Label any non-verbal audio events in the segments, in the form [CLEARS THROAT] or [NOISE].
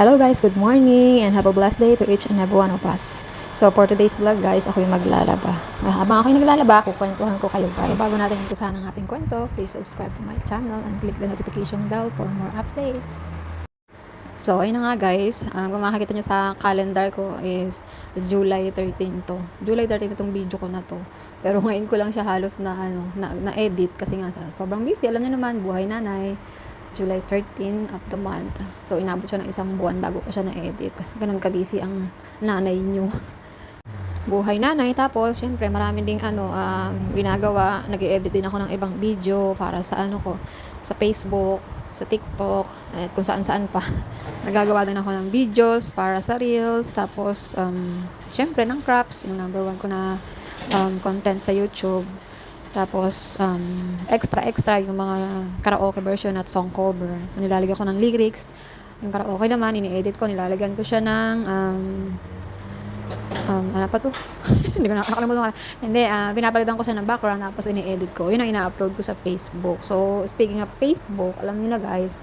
Hello guys, good morning and have a blessed day to each and every one of us. So for today's vlog guys, ako yung maglalaba. Ah, Habang ako yung naglalaba, kukwentuhan ko kayo guys. So bago natin umpisahan ang ating kwento, please subscribe to my channel and click the notification bell for more updates. So, ayun na nga guys, um, kung makikita nyo sa calendar ko is July 13 to. July 13 itong video ko na to. Pero ngayon ko lang siya halos na, ano, na, na-edit kasi nga sa sobrang busy. Alam niyo naman, buhay nanay. July 13 of the month. So, inabot siya ng isang buwan bago ko siya na-edit. Ganun ka-busy ang nanay nyo. [LAUGHS] buhay nanay. Tapos, syempre, marami ding ano, um, ginagawa. nag edit din ako ng ibang video para sa ano ko, sa Facebook, sa TikTok, at kung saan-saan pa. [LAUGHS] Nagagawa din ako ng videos para sa Reels. Tapos, um, syempre, ng crops. Yung number one ko na um, content sa YouTube. Tapos, um, extra-extra yung mga karaoke version at song cover. So, nilalagyan ko ng lyrics. Yung karaoke naman, ini-edit ko, nilalagyan ko siya ng, um, um, ano pa to? [LAUGHS] Hindi ko nakakalimutan. Hindi, ah, pinapalitan ko siya ng background, tapos ini-edit ko. Yun ang ina-upload ko sa Facebook. So, speaking of Facebook, alam niyo na guys,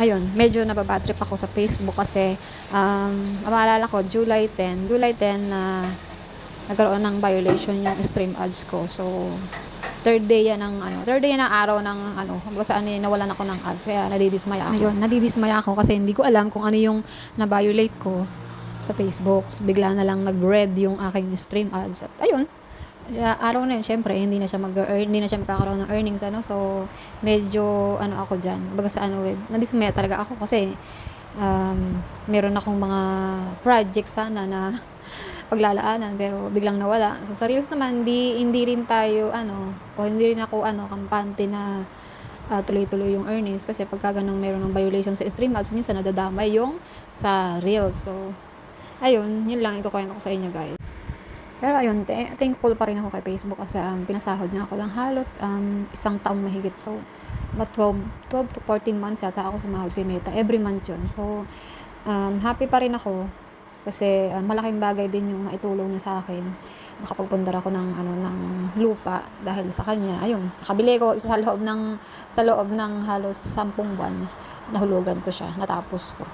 ayun, medyo nababatrip ako sa Facebook kasi, um, maalala ko, July 10, July 10 na nagkaroon ng violation yung stream ads ko. So, third day yan ng ano, third day ng araw ng ano, kumbaga saan eh, nawalan ako ng ads kaya nadidismaya ako. Ayun, nadidismaya ako kasi hindi ko alam kung ano yung na-violate ko sa Facebook. So, bigla na lang nag-red yung aking stream ads. At ayun, araw na yun, syempre, hindi na siya mag hindi na siya magkakaroon ng earnings, ano, so, medyo, ano ako dyan, baga sa ano, eh, nadismaya talaga ako kasi, um, meron akong mga project sana na paglalaanan pero biglang nawala. So sa Reels naman hindi hindi rin tayo ano o hindi rin ako ano kampante na ah, tuloy-tuloy yung earnings kasi pagka ganun meron ng violation sa stream ads minsan nadadamay yung sa Reels. So ayun, yun lang ikukwento ko sa inyo guys. Pero ayun, th- thankful pa rin ako kay Facebook kasi um, pinasahod niya ako ng halos um, isang taong mahigit. So, but 12, 12 to 14 months yata ako sumahod kay Meta. Every month yun. So, um, happy pa rin ako kasi um, malaking bagay din yung naitulong niya sa akin. Nakapagpundar ako ng ano ng lupa dahil sa kanya. Ayun, nakabili ko sa loob ng sa loob ng halos 10 buwan. Nahulugan ko siya, natapos ko.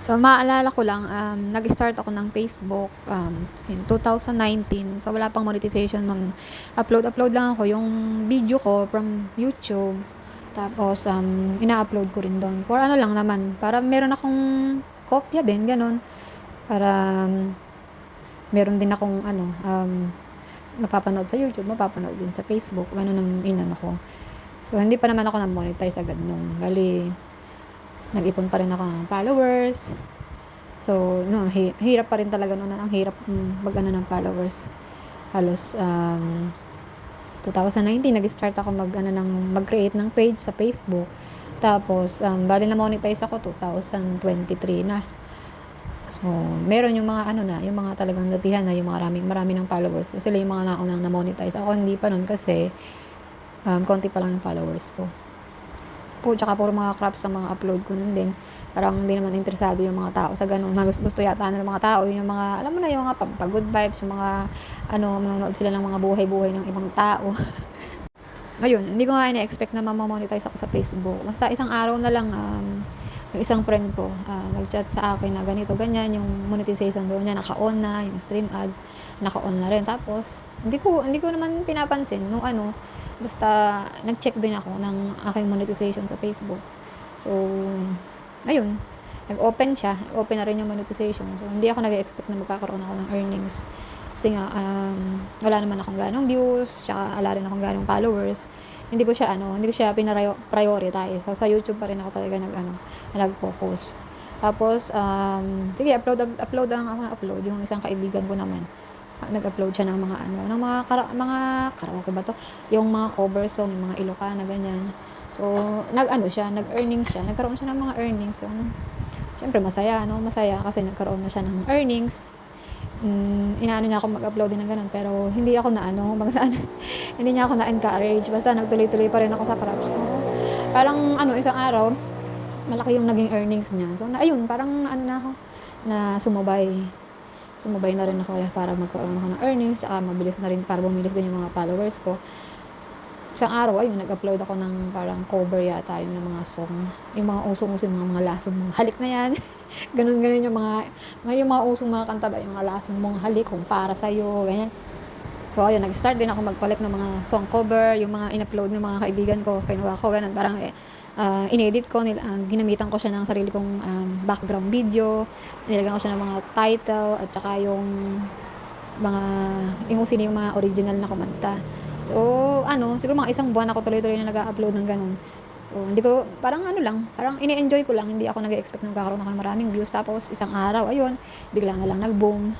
So, maalala ko lang, um, nag-start ako ng Facebook um, since 2019. So, wala pang monetization nun. Upload-upload lang ako yung video ko from YouTube. Tapos, um, ina-upload ko rin doon. For ano lang naman, para meron akong kopya din, ganun. Para um, meron din akong ano, um, mapapanood sa YouTube, mapapanood din sa Facebook. Ganun ang inano ko. So, hindi pa naman ako na-monetize agad nun. Bali, nag-ipon pa rin ako ng followers. So, no, hi- hirap pa rin talaga noon. Ang hirap mag ano ng followers. Halos um, 2019 nag-start ako mag ano ng mag-create ng page sa Facebook. Tapos um, bali na monetize ako 2023 na. So, meron yung mga ano na, yung mga talagang datihan na, yung mga maraming marami ng followers. So, sila yung mga naunang na-monetize. Ako hindi pa nun kasi um, konti pa lang yung followers ko po, tsaka puro mga crops ang mga upload ko nun din. Parang hindi naman interesado yung mga tao sa ganun. Gusto, gusto yata ng mga tao, yung mga, alam mo na, yung mga pag good vibes, yung mga, ano, manonood sila ng mga buhay-buhay ng ibang tao. [LAUGHS] Ayun, hindi ko nga ina-expect na mamamonetize ako sa Facebook. Basta isang araw na lang, um, yung isang friend ko, uh, nag-chat sa akin na ganito, ganyan, yung monetization doon niya, naka-on na, yung stream ads, naka-on na rin. Tapos, hindi ko, hindi ko naman pinapansin, nung ano, basta, nag-check din ako ng aking monetization sa Facebook. So, ayun, nag-open siya, open na rin yung monetization. So, hindi ako nag-expect na magkakaroon ako ng earnings. Kasi nga, um, wala naman akong ganong views, tsaka wala rin akong ganong followers. Hindi ko siya, ano, hindi ko siya pinarioritize. So, sa YouTube pa rin ako talaga nag, ano, nag-focus. Tapos, um, sige, upload, upload lang ako na upload. Yung isang kaibigan ko naman, nag-upload siya ng mga ano, ng mga kara, mga karaoke ba to? Yung mga cover song, yung mga Ilocana ganyan. So, nag-ano siya, nag-earning siya, nagkaroon siya ng mga earnings. So, syempre masaya, no? Masaya kasi nagkaroon na siya ng earnings. Mm, inaano niya ako mag-upload din ng ganun, pero hindi ako na [LAUGHS] ano, mag saan, hindi niya ako na-encourage. Basta nagtuloy-tuloy pa rin ako sa ko. Parang ano, isang araw, malaki yung naging earnings niya. So, na, ayun, parang ano na ako, na sumabay sumabay na rin ako kaya para magkaroon ako ng earnings, tsaka mabilis na rin para bumilis din yung mga followers ko. Isang araw, ayun, nag-upload ako ng parang cover yata yung ng mga song. Yung mga usong-usong, yung mga, mga lasong mga halik na yan. [LAUGHS] Ganun-ganun yung mga, mga yung mga usong mga kanta ba, yung mga lasong mga halik, kung para sa'yo, ganyan. So, ayun, nag-start din ako mag-collect ng mga song cover, yung mga in-upload ng mga kaibigan ko, kinuha ko, ganun, parang eh, uh, inedit ko, nil, uh, ginamitan ko siya ng sarili kong um, background video, nilagyan ko siya ng mga title, at saka yung mga, yung sino yung mga original na kumanta. So, ano, siguro mga isang buwan ako tuloy-tuloy na nag-upload ng ganun. So, hindi ko, parang ano lang, parang ini-enjoy ko lang, hindi ako nag-expect na magkakaroon ako ng maraming views. Tapos, isang araw, ayun, bigla na lang nag-boom.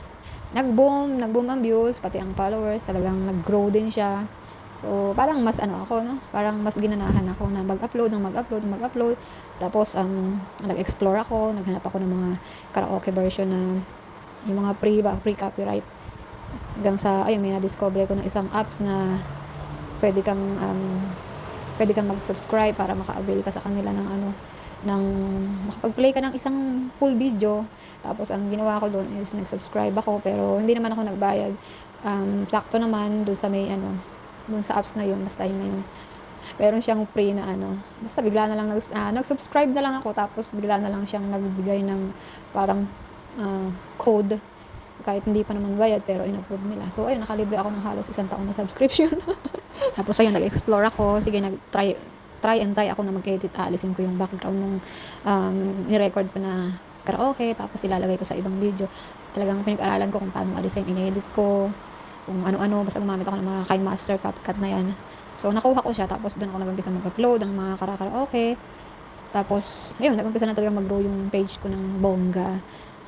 Nag-boom, nag-boom ang views, pati ang followers, talagang nag-grow din siya. So, parang mas ano ako, no? Parang mas ginanahan ako na mag-upload, ng mag-upload, mag-upload. Tapos, um, nag-explore ako, naghanap ako ng mga karaoke version na yung mga pre, pre-copyright. Hanggang sa, ayun, may na-discover ko ng isang apps na pwede kang um, pwede kang mag-subscribe para maka-avail ka sa kanila ng ano ng makapag-play ka ng isang full video. Tapos ang ginawa ko doon is nag-subscribe ako pero hindi naman ako nagbayad. Um, sakto naman doon sa may ano doon sa apps na yun basta yun na yun. Meron siyang free na ano basta bigla na lang nag, uh, nag-subscribe na lang ako tapos bigla na lang siyang nagbigay ng parang uh, code. Kahit hindi pa naman bayad pero in-approve nila. So ayun nakalibre ako ng halos isang taon na subscription [LAUGHS] Tapos ayun, nag-explore ako. Sige, nag-try try and try ako na mag-edit. Aalisin ko yung background nung um, ni-record ko na karaoke. Tapos ilalagay ko sa ibang video. Talagang pinag-aralan ko kung paano alisin in-edit ko. Kung ano-ano. Basta gumamit ako ng mga KineMaster CapCut na yan. So, nakuha ko siya. Tapos doon ako nag-umpisa mag-upload ng mga karaoke. Tapos, ayun, nag-umpisa na talaga mag-grow yung page ko ng bongga.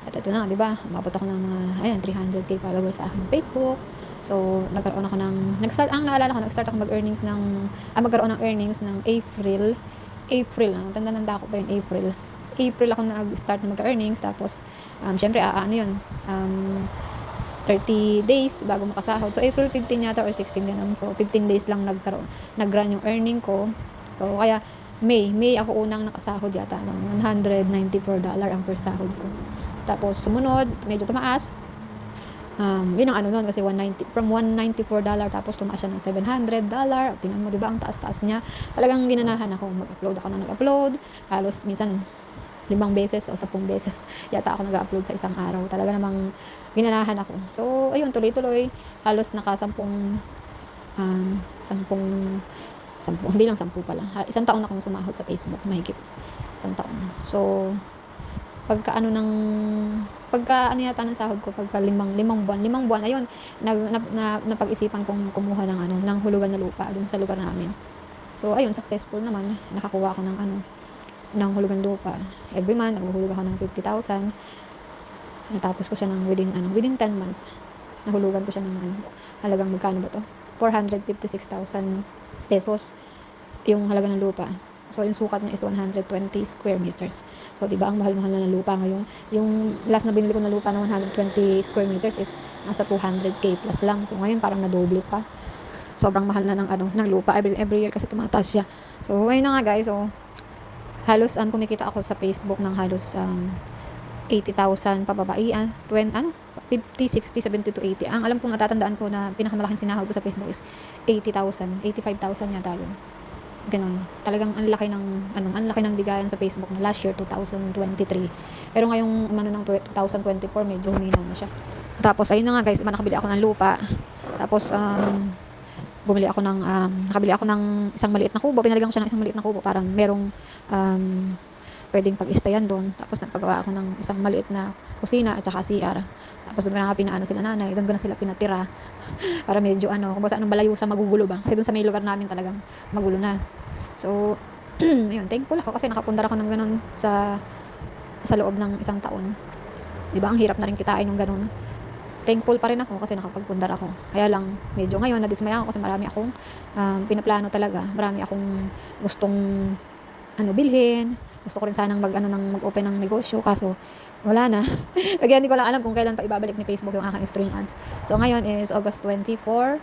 At ito na, di ba? Umabot ako ng mga, ayan, 300k followers sa aking Facebook. So, nagkaroon ako ng, nag-start, ang naalala ko, nag-start ako mag-earnings ng, ah, magkaroon ng earnings ng April. April, ah, tanda-tanda ko pa yung April. April ako nag-start na mag-earnings, tapos, um, syempre, ah, ano yun, um, 30 days bago makasahod. So, April 15 yata or 16 ganun. So, 15 days lang nagkaroon, nag-run yung earning ko. So, kaya, May, May ako unang nakasahod yata ng $194 ang per sahod ko. Tapos, sumunod, medyo tumaas, um, yun ang ano nun kasi 190 from 194 dollar tapos tumaas siya ng 700 dollar. Tingnan mo diba ang taas-taas niya. Talagang ginanahan ako mag-upload. Ako na nag-upload. Halos minsan limang beses o sampung beses [LAUGHS] yata ako nag-upload sa isang araw. Talaga namang ginanahan ako. So ayun tuloy-tuloy. Halos naka sampung um, sampung sampu, hindi lang sampu pala. Isang taon akong sumahod sa Facebook mahigit isang taon. So pagka ano ng pagka ano yata ng sahod ko pagka limang limang buwan limang buwan ayun nag na, na, napag-isipan kong kumuha ng ano ng hulugan na lupa dun sa lugar namin. So ayun successful naman. Nakakuha ako ng ano ng hulugan lupa. Every month naghuhulog ako ng 50,000 natapos ko siya ng within ano within 10 months. Nahulugan ko siya ng ano halagang magkano ba to? 456,000 pesos yung halaga ng lupa So, yung sukat niya is 120 square meters. So, di ba ang mahal-mahal na ng lupa ngayon? Yung last na binili ko na lupa na 120 square meters is nasa 200k plus lang. So, ngayon parang nadoble pa. Sobrang mahal na ng ano, ng lupa every, every year kasi tumataas siya. So, ngayon na nga guys, so halos um, kumikita ako sa Facebook ng halos um, 80,000 pababaian, 20, ano, 50, 60, 70 to 80. Ang alam kong natatandaan ko na pinakamalaking sinahod ko sa Facebook is 80,000, 85,000 yata yun. Ganun. Talagang ang laki ng ano, ang laki ng bigayan sa Facebook na last year 2023. Pero ngayong ano ng 2024 medyo humina na siya. Tapos ayun na nga guys, nakabili ako ng lupa. Tapos um bumili ako ng um, nakabili ako ng isang maliit na kubo. Pinalagyan ko siya ng isang maliit na kubo para merong um, pwedeng pag-stayan doon. Tapos nagpagawa ako ng isang maliit na kusina at saka CR. Tapos doon na pinaano sila nanay, doon na sila pinatira. [LAUGHS] para medyo ano, kung basta anong malayo sa magugulo ba. Kasi doon sa may lugar namin talagang magulo na. So, [CLEARS THROAT] ayun, thankful ako kasi nakapundar ako ng ganun sa sa loob ng isang taon. Di ba? Ang hirap na rin kitain ng ganun. Thankful pa rin ako kasi nakapagpundar ako. Kaya lang, medyo ngayon, nadismaya ako kasi marami akong um, pinaplano talaga. Marami akong gustong ano bilhin. Gusto ko rin sanang mag ano ng mag-open ng negosyo kaso wala na. [LAUGHS] Kaya hindi ko lang alam kung kailan pa ibabalik ni Facebook yung aking stream ads. So ngayon is August 24.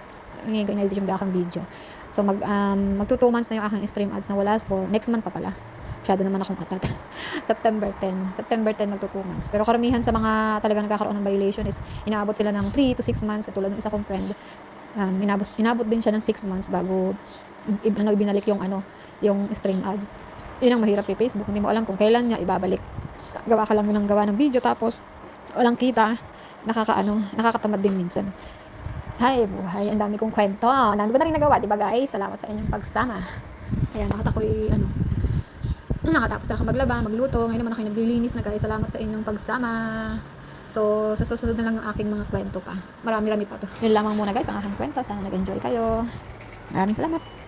Ngayon ko in-edit yung aking video. So mag um, magto 2 months na yung aking stream ads na wala for next month pa pala. Masyado naman akong atat. [LAUGHS] September 10. September 10 magto 2 months. Pero karamihan sa mga talaga nagkakaroon ng violation is inaabot sila ng 3 to 6 months. Katulad ng isa kong friend. Um, inabot, inabot din siya ng 6 months bago ano, binalik yung ano, yung stream ads. Yun ang mahirap kay Facebook. Hindi mo alam kung kailan niya ibabalik. Gawa ka lang ng gawa ng video tapos walang kita. Nakakaano, nakakatamad din minsan. Hay, buhay. Ang dami kong kwento. Ang dami ko na rin nagawa, di ba guys? Salamat sa inyong pagsama. Ayan, nakatakoy, ano, nakatapos na ako maglaba, magluto. Ngayon naman ako naglilinis na guys. Salamat sa inyong pagsama. So, sa susunod na lang yung aking mga kwento pa. Marami-rami pa to. Yun lamang muna guys, ang aking kwento. Sana nag-enjoy kayo. Maraming salamat.